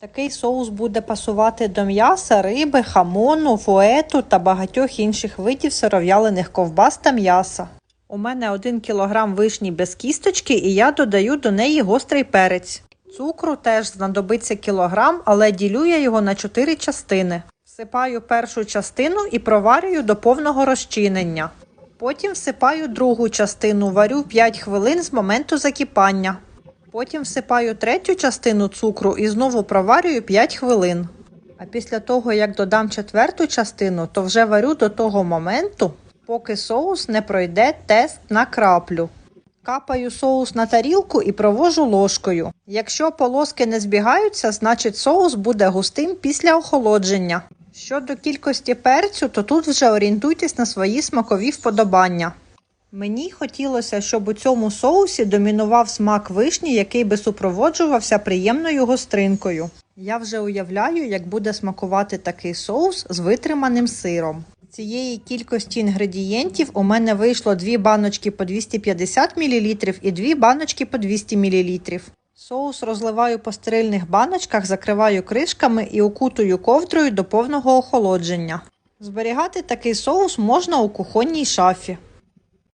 Такий соус буде пасувати до м'яса, риби, хамону, фуету та багатьох інших видів сиров'ялених ковбас та м'яса. У мене 1 кг вишні без кісточки і я додаю до неї гострий перець. Цукру теж знадобиться кілограм, але ділю я його на 4 частини. Всипаю першу частину і проварюю до повного розчинення. Потім всипаю другу частину, варю 5 хвилин з моменту закипання. Потім всипаю третю частину цукру і знову проварюю 5 хвилин. А після того, як додам четверту частину, то вже варю до того моменту, поки соус не пройде тест на краплю. Капаю соус на тарілку і провожу ложкою. Якщо полоски не збігаються, значить соус буде густим після охолодження. Щодо кількості перцю, то тут вже орієнтуйтесь на свої смакові вподобання. Мені хотілося, щоб у цьому соусі домінував смак вишні, який би супроводжувався приємною гостринкою. Я вже уявляю, як буде смакувати такий соус з витриманим сиром. Цієї кількості інгредієнтів у мене вийшло дві баночки по 250 мл і дві баночки по 200 мл. Соус розливаю по стерильних баночках, закриваю кришками і укутую ковдрою до повного охолодження. Зберігати такий соус можна у кухонній шафі.